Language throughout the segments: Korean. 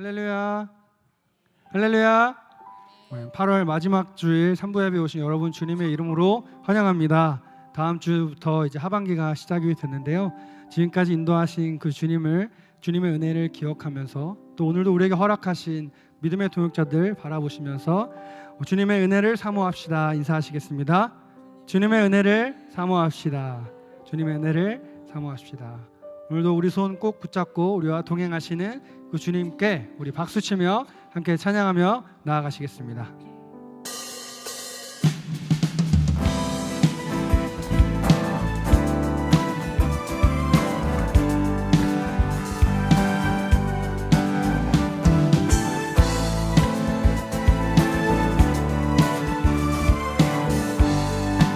할렐루야. 할렐루야. 8월 마지막 주일 3부 예배 오신 여러분 주님의 이름으로 환영합니다. 다음 주부터 이제 하반기가 시작이 됐는데요. 지금까지 인도하신 그 주님을 주님의 은혜를 기억하면서 또 오늘도 우리에게 허락하신 믿음의 동역자들 바라보시면서 주님의 은혜를 사모합시다. 인사하시겠습니다. 주님의 은혜를 사모합시다. 주님의 은혜를 사모합시다. 오늘도 우리 손 꼭 붙잡고 우리와 동행하시는 그 주님께 우리 박수 치며 함께 찬양하며 나아가시겠습니다.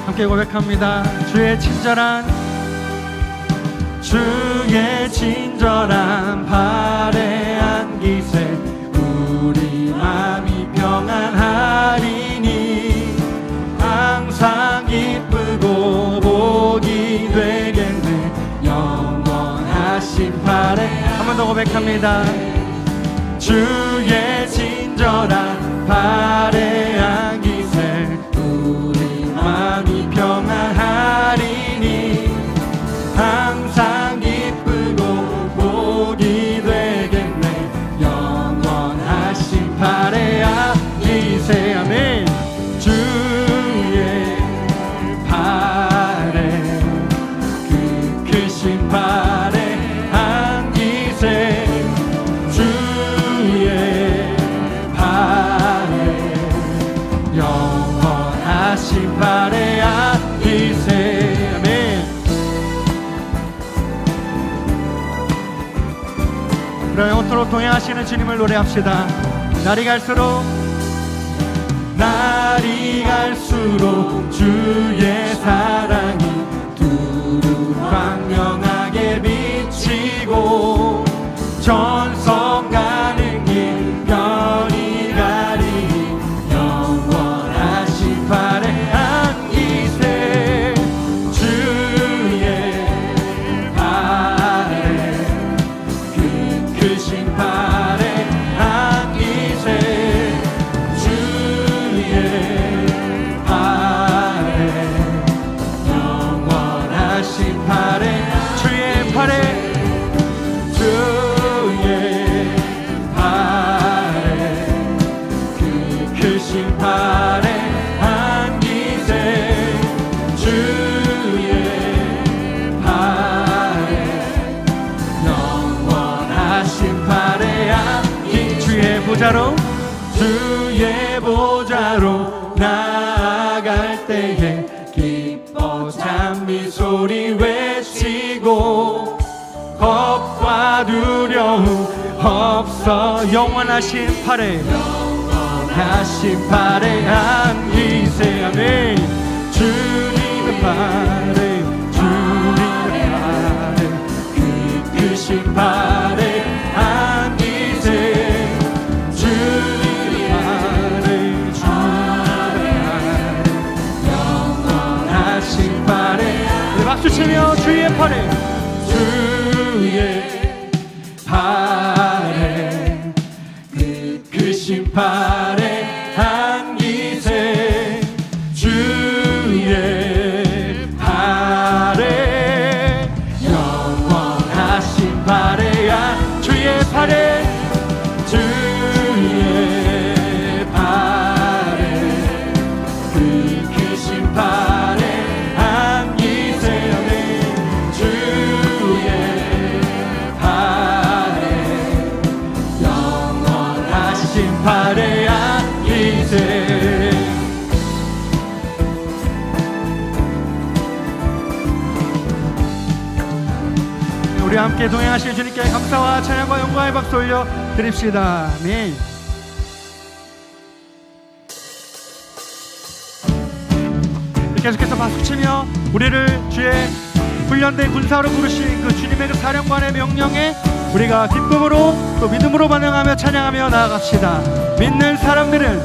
함께 고백합니다. 주의 친절한 주의 친절한 발에 안기세 우리 마음이 평안하리니. 항상 기쁘고 복이 되겠네. 영원하신 발에 한 번 더 고백합니다. 주의 친절한 발에 안 동행하시는 주님을 노래합시다. 날이 갈수록 날이 갈수록 주의 사랑이 없어 영원하신 팔에 영원하신 팔에 안기세 아멘 주님의 팔 함께 동행하실 주님께 감사와 찬양과 영광의 박수 올려 드립시다. 아멘. 계속해서 박수치며 우리를 주의 훈련된 군사로 부르신 그 주님의 그 사령관의 명령에 우리가 기쁨으로 또 믿음으로 반응하며 찬양하며 나아갑시다. 믿는 사람들은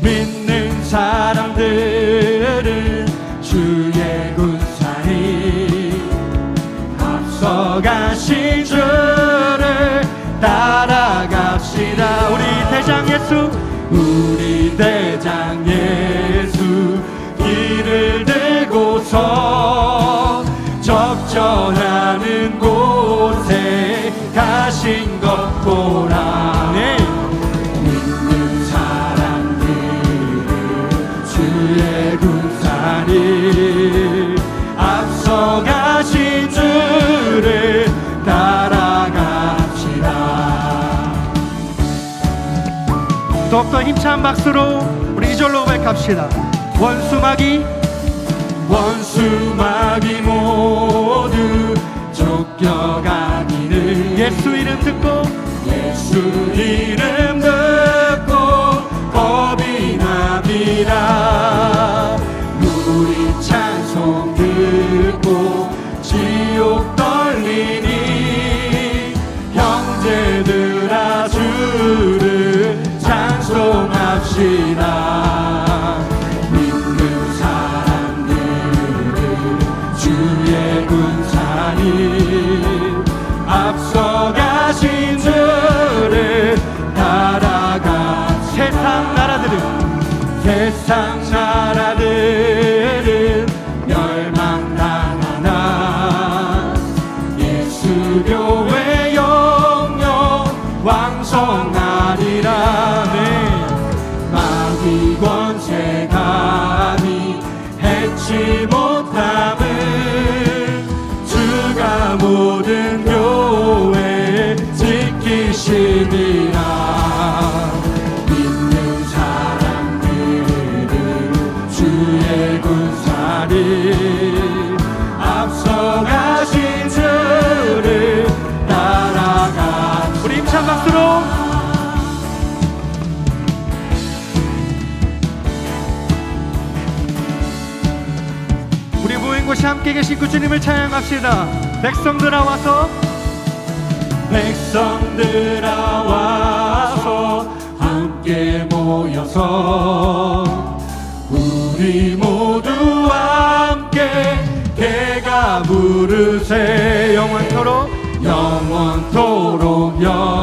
믿는 사람들은 주의 군사니 앞서가신 주를 따라가 갑시다 우리 대장 예수 우리 대장 예수 길을 들고서 적절하는 곳에 가신 것 보라 네. 믿는 사람들은 주의 군사를 앞서가신 주를 따라갑시다 더욱더 힘찬 박수로 우리 이절로 고백합시다 원수마귀 원수마귀 모두 쫓겨가기를 예수 이름 듣고 예수 이름 듣고 겁이 납니다 함께 계신 그 주님을 찬양합시다. 백성들아 와서. 백성들아 와서 함께 모여서 우리 모두 함께 개가 부르세 영원토록 영원토록 영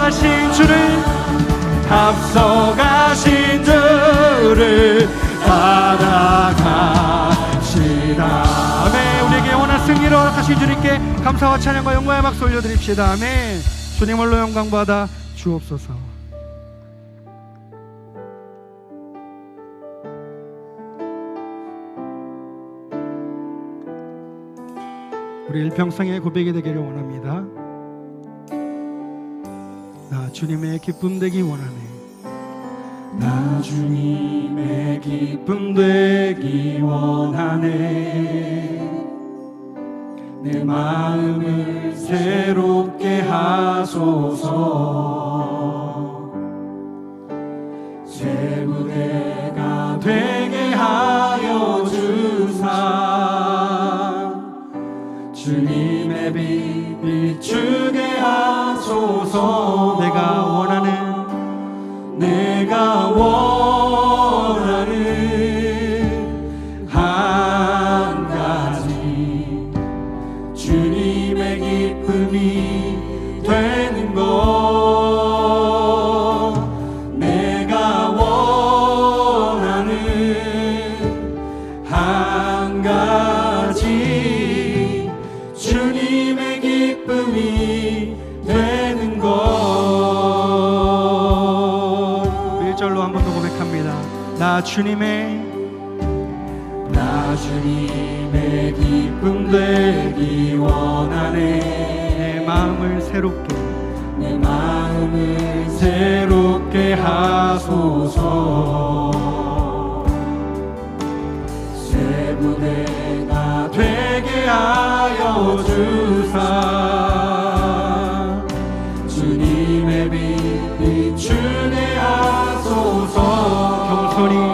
앞서가신 주를 앞서가신 주를 따라갑시다 아멘 우리에게 영원한 승리를 허락하신 주님께 감사와 찬양과 영광의 박수 올려드립시다. 아멘. 주님 홀로 영광 받아 주옵소서. 우리 일평생의 고백이 되기를 원합니다 나 주님의 기쁨 되기 원하네. 나 주님의 기쁨 되기 원하네. 내 마음을 새롭게 하소서. 새 무대가 되게 하여 주사. 주님의 빛 비추게 하소서 나 주님의 나 주님의 기쁨 되기 원하네. 내 마음을 새롭게 내 마음을 새롭게 하소서. 새 부대가 되게 하여 주사. 주님의 빛 비추게 하소서. 겸손히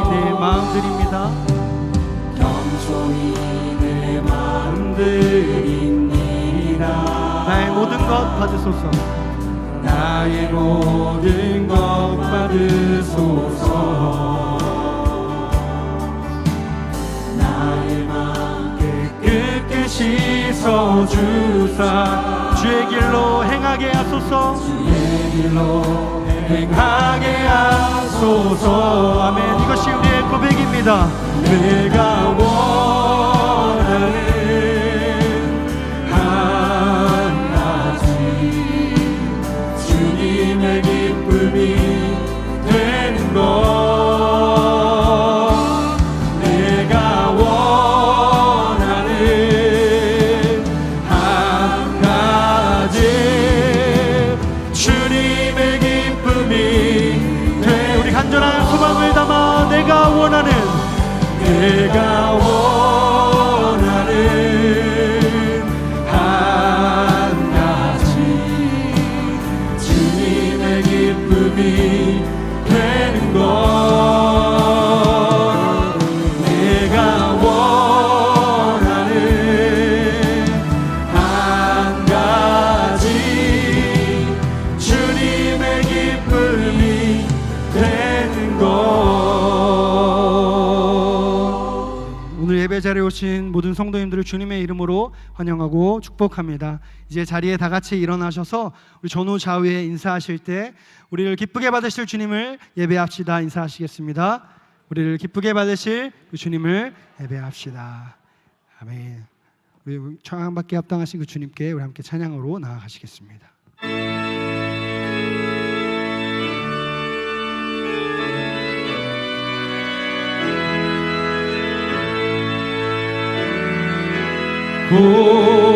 것 받으소서. 나의 모든 것 받으소서. 나의 마음 깨끗게 씻어주사. 주의 길로 행하게 하소서. 주의 길로 행하게 하소서. 아멘. 이것이 우리의 고백입니다. 내가 원 소망을 담아 내가 원하는 내가 원하는 오신 모든 성도님들을 주님의 이름으로 환영하고 축복합니다. 이제 자리에 다 같이 일어나셔서 우리 전후 좌우에 인사하실 때 우리를 기쁘게 받으실 주님을 예배합시다. 인사하시겠습니다. 우리를 기쁘게 받으실 그 주님을 예배합시다. 아멘. 우리 청함받게 합당하신 그 주님께 우리 함께 찬양으로 나아가시겠습니다. 고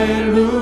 할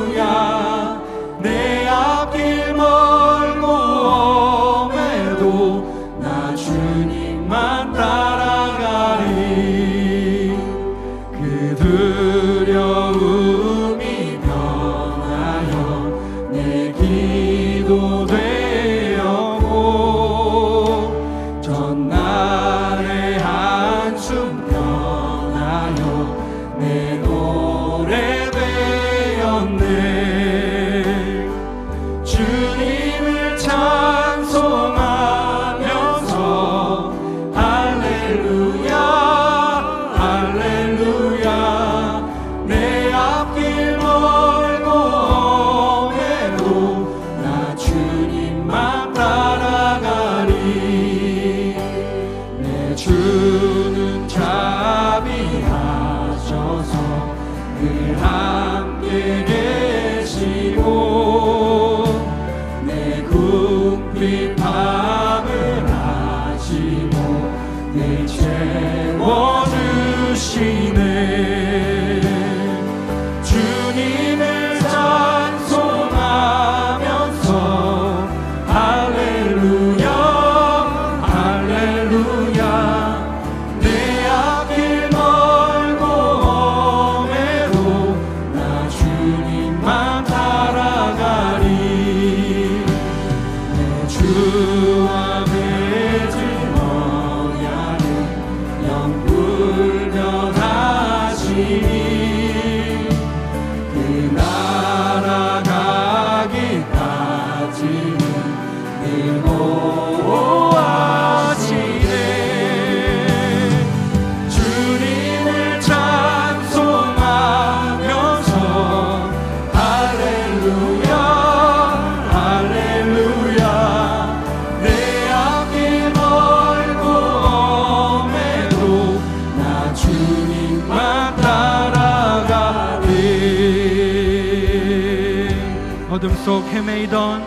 속 헤매이던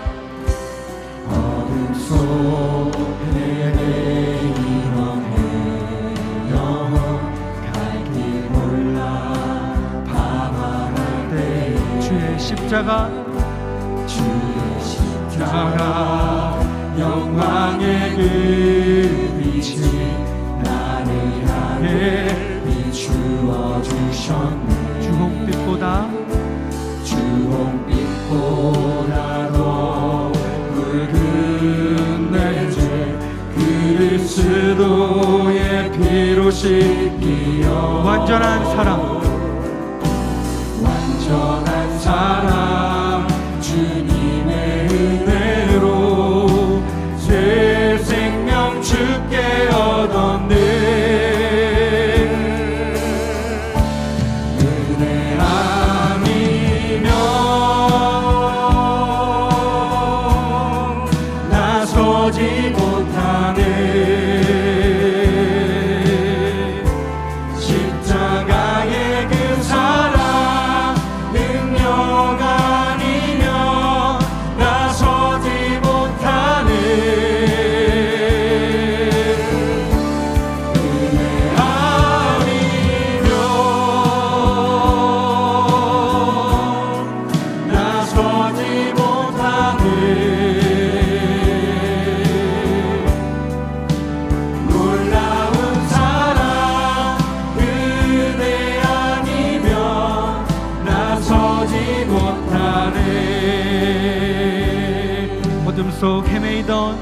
어둠 속 헤매이던 내 영혼 갈길 몰라 파발할 십자가 주의 십자가 영광의 그 빛이 나를 향해 비추어 주셨네. 주홍빛보다 주홍 그리스도의 피로 씻기어 완전한 사랑. 완전한 사랑. 어둠 속 헤매이던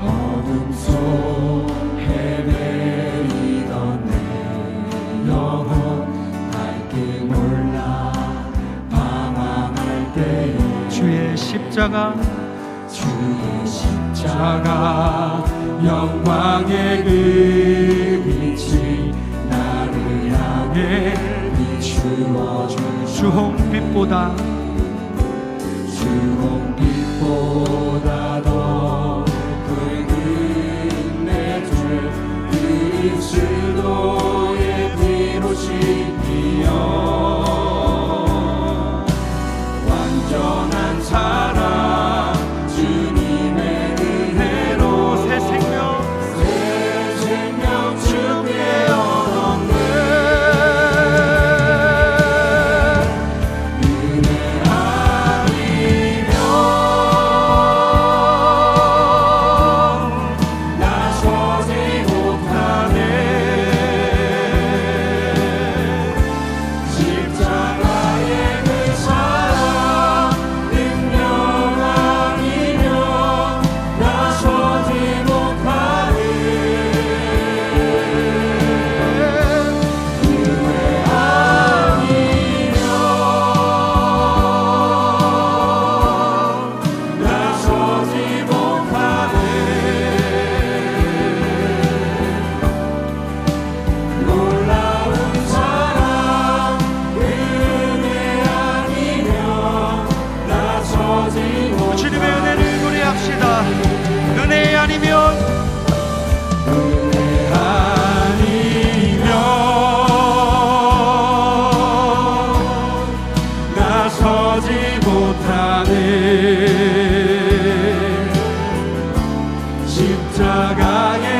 어둠 속 헤매이던 내 영혼 밝게 몰라 방황할 때 주의 십자가 주의 십자가 영광의 그 빛이 나를 향해 비추어 주홍빛보다 십자가에